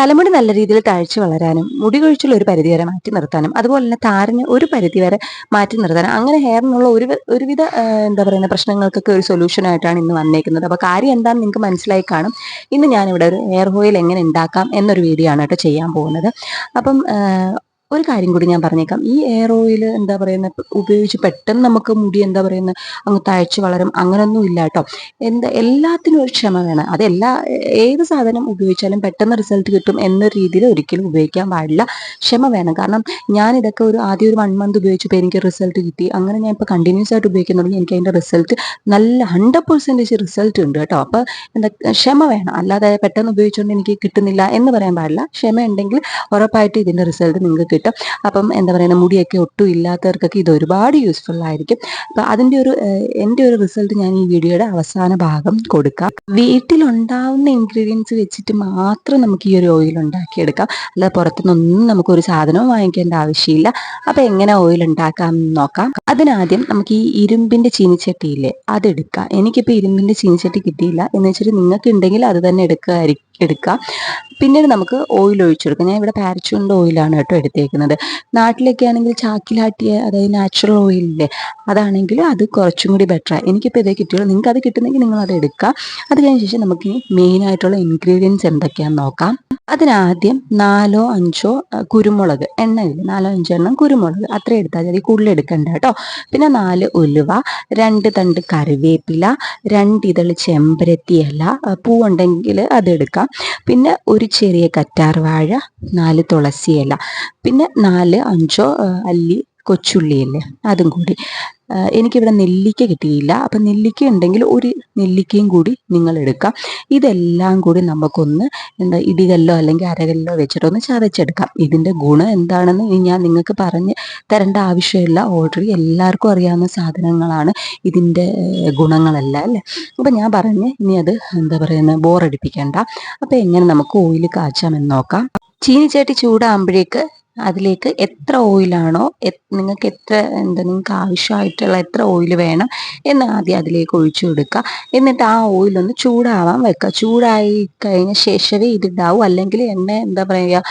തലമുടി നല്ല രീതിയിൽ തഴച്ചു വളരാനും മുടി കൊഴിച്ചിൽ ഒരു പരിധി വരെ മാറ്റി നിർത്താനും അതുപോലെ തന്നെ താരന് ഒരു പരിധി വരെ മാറ്റി നിർത്താനും അങ്ങനെ ഹെയറിനുള്ള ഒരു ഒരുവിധ എന്താ പറയുന്ന പ്രശ്നങ്ങൾക്കൊക്കെ ഒരു സൊല്യൂഷനായിട്ടാണ് ഇന്ന് വന്നേക്കുന്നത്. അപ്പോൾ കാര്യം എന്താണെന്ന് നിങ്ങൾക്ക് മനസ്സിലായി കാണും. ഇന്ന് ഞാനിവിടെ ഒരു ഹെയർ ഓയിൽ എങ്ങനെ ഉണ്ടാക്കാം എന്നൊരു വീഡിയോ ആണ് കേട്ടോ ചെയ്യാൻ പോകുന്നത്. അപ്പം ഒരു കാര്യം കൂടി ഞാൻ പറഞ്ഞേക്കാം. ഈ എയർ ഓയിൽ എന്താ പറയുന്ന ഉപയോഗിച്ച് പെട്ടെന്ന് നമുക്ക് മുടി എന്താ പറയുന്ന അങ്ങ് തഴച്ച് വളരും അങ്ങനൊന്നും ഇല്ല കേട്ടോ എന്താ എല്ലാത്തിനും ഒരു ക്ഷമ വേണം. അതെല്ലാ ഏത് സാധനം ഉപയോഗിച്ചാലും പെട്ടെന്ന് റിസൾട്ട് കിട്ടും എന്ന രീതിയിൽ ഒരിക്കലും ഉപയോഗിക്കാൻ പാടില്ല. ക്ഷമ വേണം. കാരണം ഞാൻ ഇതൊക്കെ ഒരു ആദ്യം ഒരു വൺ മന്ത് ഉപയോഗിച്ചപ്പോൾ എനിക്ക് റിസൾട്ട് കിട്ടി. അങ്ങനെ ഞാൻ ഇപ്പോൾ കണ്ടിന്യൂസ് ആയിട്ട് ഉപയോഗിക്കുന്നുണ്ടെങ്കിൽ എനിക്ക് അതിന്റെ റിസൾട്ട് നല്ല ഹൺഡ്രഡ് പെർസെന്റേജ് റിസൾട്ട് ഉണ്ട് കേട്ടോ അപ്പോൾ എന്താ ക്ഷമ വേണം. അല്ലാതെ പെട്ടെന്ന് ഉപയോഗിച്ചുകൊണ്ട് എനിക്ക് കിട്ടുന്നില്ല എന്ന് പറയാൻ പാടില്ല. ക്ഷമ ഉണ്ടെങ്കിൽ ഉറപ്പായിട്ട് ഇതിന്റെ റിസൾട്ട് നിങ്ങൾക്ക് കിട്ടും. അപ്പം എന്താ പറയുക മുടിയൊക്കെ ഒട്ടും ഇല്ലാത്തവർക്കൊക്കെ ഇത് ഒരുപാട് യൂസ്ഫുൾ ആയിരിക്കും. അപ്പം അതിന്റെ ഒരു എന്റെ ഒരു റിസൾട്ട് ഞാൻ ഈ വീഡിയോയുടെ അവസാന ഭാഗം കൊടുക്കാം. വീട്ടിലുണ്ടാവുന്ന ഇൻഗ്രീഡിയൻസ് വെച്ചിട്ട് മാത്രം നമുക്ക് ഈ ഒരു ഓയിൽ ഉണ്ടാക്കിയെടുക്കാം. അല്ലാതെ പുറത്തുനിന്നൊന്നും നമുക്കൊരു സാധനവും വാങ്ങിക്കേണ്ട ആവശ്യമില്ല. അപ്പം എങ്ങനെ ഓയിൽ ഉണ്ടാക്കാം എന്ന് നോക്കാം. അതിനാദ്യം നമുക്ക് ഈ ഇരുമ്പിന്റെ ചീനിച്ചട്ടിയില്ലേ അതെടുക്കാം. എനിക്കിപ്പോൾ ഇരുമ്പിന്റെ ചീനിച്ചട്ടി കിട്ടിയില്ല. എന്ന് വെച്ചിട്ട് നിങ്ങൾക്ക് ഉണ്ടെങ്കിൽ അത് തന്നെ എടുക്കുകയായിരിക്കും എടുക്കുക പിന്നീട് നമുക്ക് ഓയിൽ ഒഴിച്ചെടുക്കാം. ഞാൻ ഇവിടെ പാരച്യൂണിന്റെ ഓയിലാണ് കേട്ടോ എടുത്തേക്കുന്നത്. നാട്ടിലൊക്കെ ആണെങ്കിൽ ചാക്കിലാട്ടിയ അതായത് നാച്ചുറൽ ഓയിലില്ലേ അതാണെങ്കിൽ അത് കുറച്ചും കൂടി ബെറ്റർ എനിക്കിപ്പോൾ ഇതേ കിട്ടിയുള്ളൂ. നിങ്ങൾക്ക് അത് കിട്ടുന്നെങ്കിൽ നിങ്ങൾ അത് എടുക്കുക അത് കഴിഞ്ഞ ശേഷം നമുക്ക് മെയിൻ ആയിട്ടുള്ള ഇൻഗ്രീഡിയൻസ് എന്തൊക്കെയാന്ന് നോക്കാം. അതിനാദ്യം നാലോ അഞ്ചോ കുരുമുളക്. എണ്ണയില്ല നാലോ അഞ്ചോ എണ്ണം കുരുമുളക്. അത്ര എടുത്താൽ മതി. കൂടുതൽ എടുക്കണ്ട കേട്ടോ. പിന്നെ നാല് ഉലുവ രണ്ട് തണ്ട് കറിവേപ്പില ചെമ്പരത്തിയല്ല ചെമ്പരത്തി ഇല പൂവുണ്ടെങ്കിൽ അതെടുക്കാം പിന്നെ ഒരു ചെറിയ കറ്റാർ വാഴ നാല് തുളസി ഇല പിന്നെ നാല് അഞ്ചോ അല്ലി കൊച്ചുള്ളിയില്ലേ അതും കൂടി. എനിക്കിവിടെ നെല്ലിക്ക കിട്ടിയില്ല. അപ്പം നെല്ലിക്ക ഉണ്ടെങ്കിൽ ഒരു നെല്ലിക്കയും കൂടി നിങ്ങൾ എടുക്കാം. ഇതെല്ലാം കൂടി നമുക്കൊന്ന് എന്താ ഇടികല്ലോ അല്ലെങ്കിൽ അരകല്ലോ വെച്ചിട്ടൊന്ന് ചതച്ചെടുക്കാം. ഇതിന്റെ ഗുണം എന്താണെന്ന് ഞാൻ നിങ്ങൾക്ക് പറഞ്ഞ് തരേണ്ട ആവശ്യമില്ല. ഓൾറെഡി എല്ലാവർക്കും അറിയാവുന്ന സാധനങ്ങളാണ് ഇതിന്റെ ഗുണങ്ങളല്ല അല്ലേ? അപ്പം ഞാൻ പറഞ്ഞ് ഇനി അത് എന്താ പറയുന്നത് ബോറടിപ്പിക്കേണ്ട. അപ്പം എങ്ങനെ നമുക്ക് ഓയിൽ കാച്ചാമെന്ന് നോക്കാം. ചീനിച്ചട്ടി ചൂടാകുമ്പോഴേക്ക് അതിലേക്ക് എത്ര ഓയിലാണോ നിങ്ങൾക്ക് എത്ര എന്താ നിങ്ങൾക്ക് ആവശ്യമായിട്ടുള്ള എത്ര ഓയിൽ വേണം എന്ന് ആദ്യം അതിലേക്ക് ഒഴിച്ചു കൊടുക്കുക. എന്നിട്ട് ആ ഓയിലൊന്ന് ചൂടാവാൻ വെക്കുക. ചൂടായി കഴിഞ്ഞ ശേഷമേ ഇതിണ്ടാവും. അല്ലെങ്കിൽ എണ്ണ എന്താ പറയുക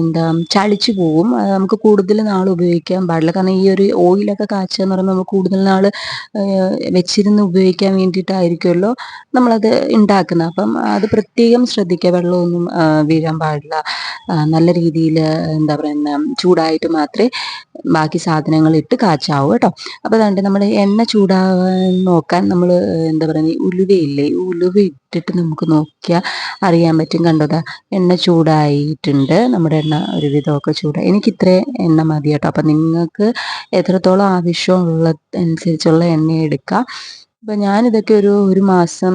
എന്താ ചളിച്ചു പോവും. നമുക്ക് കൂടുതൽ നാൾ ഉപയോഗിക്കാൻ പാടില്ല. കാരണം ഈ ഒരു ഓയിലൊക്കെ കാച്ചുക എന്ന് പറയുമ്പോൾ നമുക്ക് കൂടുതൽ നാൾ വെച്ചിരുന്ന് ഉപയോഗിക്കാൻ വേണ്ടിയിട്ടായിരിക്കുമല്ലോ നമ്മളത് ഉണ്ടാക്കുന്നത്. അപ്പം അത് പ്രത്യേകം ശ്രദ്ധിക്കുക. വെള്ളമൊന്നും വീഴാൻ പാടില്ല. നല്ല രീതിയിൽ എന്താ പറയുന്ന ചൂടായിട്ട് മാത്രമേ ബാക്കി സാധനങ്ങൾ ഇട്ട് കാച്ചാവൂ കേട്ടോ. അപ്പോൾ അതുകൊണ്ട് നമ്മൾ എണ്ണ ചൂടാവാൻ നോക്കാൻ നമ്മൾ എന്താ പറയുക ഉലുവയില്ലേ ഉലുവ ഇട്ടിട്ട് നമുക്ക് നോക്കിയാൽ അറിയാൻ പറ്റും. കണ്ടതാ എണ്ണ ചൂടായിട്ടുണ്ട്. നമ്മുടെ എണ്ണ ഒരു വിധമൊക്കെ ചൂടായി. എനിക്ക് ഇത്രേ എണ്ണ മതി കേട്ടോ. അപ്പം നിങ്ങൾക്ക് എത്രത്തോളം ആവശ്യമുള്ള അനുസരിച്ചുള്ള എണ്ണ എടുക്കുക അപ്പം ഞാനിതൊക്കെ ഒരു ഒരു മാസം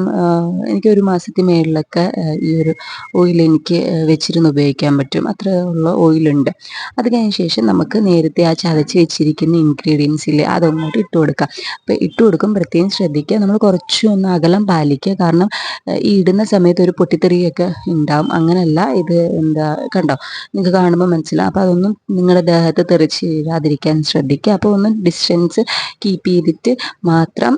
എനിക്ക് ഒരു മാസത്തിന് മേളിലൊക്കെ ഈ ഒരു ഓയിൽ എനിക്ക് വെച്ചിരുന്ന് ഉപയോഗിക്കാൻ പറ്റും. അത്ര ഉള്ള ഓയിലുണ്ട് അത് കഴിഞ്ഞ ശേഷം നമുക്ക് നേരത്തെ ആ ചതച്ച് വെച്ചിരിക്കുന്ന ഇൻഗ്രീഡിയൻസ് ഇല്ലേ അതൊന്നോട്ട് ഇട്ട് കൊടുക്കാം. അപ്പൊ ഇട്ട് കൊടുക്കും പ്രത്യേകം ശ്രദ്ധിക്കുക. നമ്മൾ കുറച്ചൊന്ന് അകലം പാലിക്കുക. കാരണം ഈ ഇടുന്ന സമയത്ത് ഒരു പൊട്ടിത്തെറിയൊക്കെ ഉണ്ടാവും. അങ്ങനല്ല. ഇത് എന്താ കണ്ടോ? നിങ്ങൾക്ക് കാണുമ്പോൾ മനസ്സിലാവും. അപ്പോൾ അതൊന്നും നിങ്ങളുടെ ദേഹത്ത് തെറിച്ച് വീഴാതിരിക്കാൻ ശ്രദ്ധിക്കുക. അപ്പോൾ ഒന്ന് ഡിസ്റ്റൻസ് കീപ്പ് ചെയ്തിട്ട് മാത്രം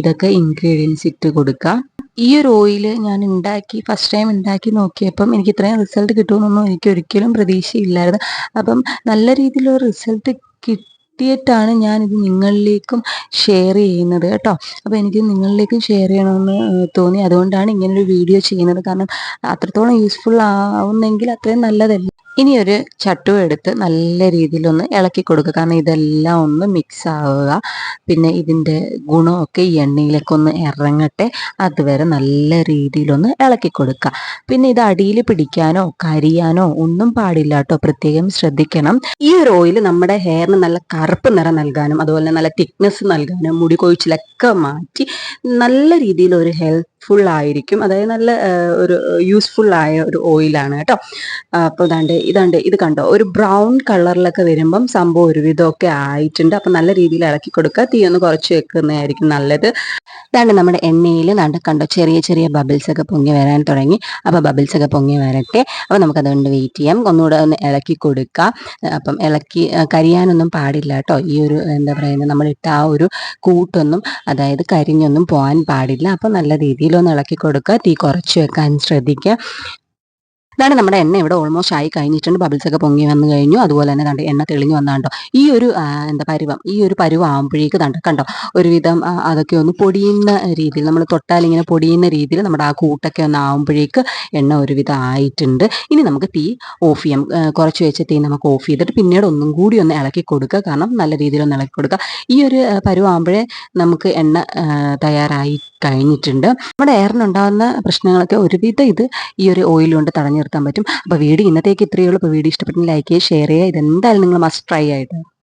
ഇതൊക്കെ ഇൻഗ്രീഡിയൻസ് ഇട്ട് കൊടുക്കുക ഈ ഒരു ഓയിൽ ഞാൻ ഉണ്ടാക്കി ഫസ്റ്റ് ടൈം ഉണ്ടാക്കി നോക്കിയപ്പം എനിക്ക് ഇത്രയും റിസൾട്ട് കിട്ടുമെന്നൊന്നും എനിക്ക് ഒരിക്കലും പ്രതീക്ഷയില്ലായിരുന്നു. അപ്പം നല്ല രീതിയിലുള്ള റിസൾട്ട് കിട്ടിയിട്ടാണ് ഞാനിത് നിങ്ങളിലേക്കും ഷെയർ ചെയ്യുന്നത് കേട്ടോ. അപ്പോൾ എനിക്ക് നിങ്ങളിലേക്കും ഷെയർ ചെയ്യണമെന്ന് തോന്നി. അതുകൊണ്ടാണ് ഇങ്ങനൊരു വീഡിയോ ചെയ്യുന്നത്. കാരണം അത്രത്തോളം യൂസ്ഫുൾ ആവുന്നെങ്കിൽ അത്രയും നല്ലതല്ല. ഇനി ഒരു ചട്ടു എടുത്ത് നല്ല രീതിയിലൊന്ന് ഇളക്കി കൊടുക്കുക. കാരണം ഇതെല്ലാം ഒന്ന് മിക്സ് ആവുക. പിന്നെ ഇതിന്റെ ഗുണമൊക്കെ ഈ എണ്ണയിലേക്ക് ഒന്ന് ഇറങ്ങട്ടെ. അതുവരെ നല്ല രീതിയിലൊന്ന് ഇളക്കി കൊടുക്കുക. പിന്നെ ഇത് അടിയിൽ പിടിക്കാനോ കരിയാനോ ഒന്നും പാടില്ല കേട്ടോ. പ്രത്യേകം ശ്രദ്ധിക്കണം. ഈ ഒരു ഓയിൽ നമ്മുടെ ഹെയറിന് നല്ല കറുപ്പ് നിറം നൽകാനും അതുപോലെ നല്ല തിക്നെസ് നൽകാനും മുടി കൊഴിച്ചിലൊക്കെ മാറ്റി നല്ല രീതിയിൽ ഒരു ഹെൽത്ത് ഫുൾ ആയിരിക്കും. അതായത് നല്ല ഒരു യൂസ്ഫുൾ ആയ ഒരു ഓയിലാണ് കേട്ടോ. അപ്പോൾ ഇതാണ്ട് ഇതാണ്ട് ഇത് കണ്ടോ? ഒരു ബ്രൗൺ കളറിലൊക്കെ വരുമ്പം സംഭവം ഒരുവിധമൊക്കെ ആയിട്ടുണ്ട്. അപ്പം നല്ല രീതിയിൽ ഇളക്കി കൊടുക്കുക. തീ ഒന്ന് കുറച്ച് വെക്കുന്നതായിരിക്കും നല്ലത്. ഇതാണ്ട് നമ്മുടെ എണ്ണയിൽ നാണ്ട് കണ്ടോ? ചെറിയ ചെറിയ ബബിൾസ് ഒക്കെ പൊങ്ങി വരാൻ തുടങ്ങി. അപ്പോൾ ബബിൾസ് ഒക്കെ പൊങ്ങി വരട്ടെ. അപ്പോൾ നമുക്കതുകൊണ്ട് വെയിറ്റ് ചെയ്യാം. ഒന്നുകൂടെ ഒന്ന് ഇളക്കി കൊടുക്കുക അപ്പം ഇളക്കി കരിയാനൊന്നും പാടില്ല കേട്ടോ. ഈ ഒരു എന്താ പറയുന്നത് നമ്മളിട്ട ആ ഒരു കൂട്ടൊന്നും അതായത് കരിഞ്ഞൊന്നും പോകാൻ പാടില്ല. അപ്പോൾ നല്ല രീതിയിൽ ഒന്ന് ഇളക്കി കൊടുക്കുക. തീ കുറച്ച് വെക്കാൻ ശ്രദ്ധിക്കുക. ഇതാണ് നമ്മുടെ എണ്ണ. ഇവിടെ ഓൾമോസ്റ്റ് ആയി കഴിഞ്ഞിട്ടുണ്ട്. ബബിൾസ് ഒക്കെ പൊങ്ങി വന്നു കഴിഞ്ഞു. അതുപോലെ തന്നെ കണ്ട് എണ്ണ തെളിഞ്ഞു വന്നാണ്ടോ ഈ ഒരു എന്താ പരുവം ഈ ഒരു പരുവം ആകുമ്പോഴേക്ക് കണ്ടോ കണ്ടോ ഒരുവിധം അതൊക്കെ ഒന്ന് പൊടിയുന്ന രീതിയിൽ നമ്മൾ തൊട്ടാൽ ഇങ്ങനെ പൊടിയുന്ന രീതിയിൽ നമ്മുടെ ആ കൂട്ടൊക്കെ ഒന്ന് ആകുമ്പോഴേക്ക് എണ്ണ ഒരുവിധം ആയിട്ടുണ്ട്. ഇനി നമുക്ക് തീ ഓഫ് ചെയ്യാം. കുറച്ച് വെച്ച തീ നമുക്ക് ഓഫ് ചെയ്തിട്ട് പിന്നീട് ഒന്നും കൂടി ഒന്ന് ഇളക്കി കൊടുക്കുക. കാരണം നല്ല രീതിയിൽ ഒന്ന് ഇളക്കി കൊടുക്കുക. ഈ ഒരു പരുവാകുമ്പോഴേ നമുക്ക് എണ്ണ തയ്യാറായി കഴിഞ്ഞിട്ടുണ്ട്. നമ്മുടെ എയറിനുണ്ടാകുന്ന പ്രശ്നങ്ങളൊക്കെ ഒരുവിധം ഇത് ഈ ഒരു ഓയിൽ കൊണ്ട് തടഞ്ഞു നിർത്താൻ പറ്റും. അപ്പോൾ വീഡിയോ ഇന്നത്തേക്ക് ഇത്രയേ ഉള്ളൂ. വീഡിയോ ഇഷ്ടപ്പെട്ടെങ്കിൽ ലൈക്ക് ചെയ്യുക ഷെയർ ചെയ്യുക. ഇതെന്തായാലും നിങ്ങൾ മസ്റ്റ് ട്രൈ ആയിട്ട്.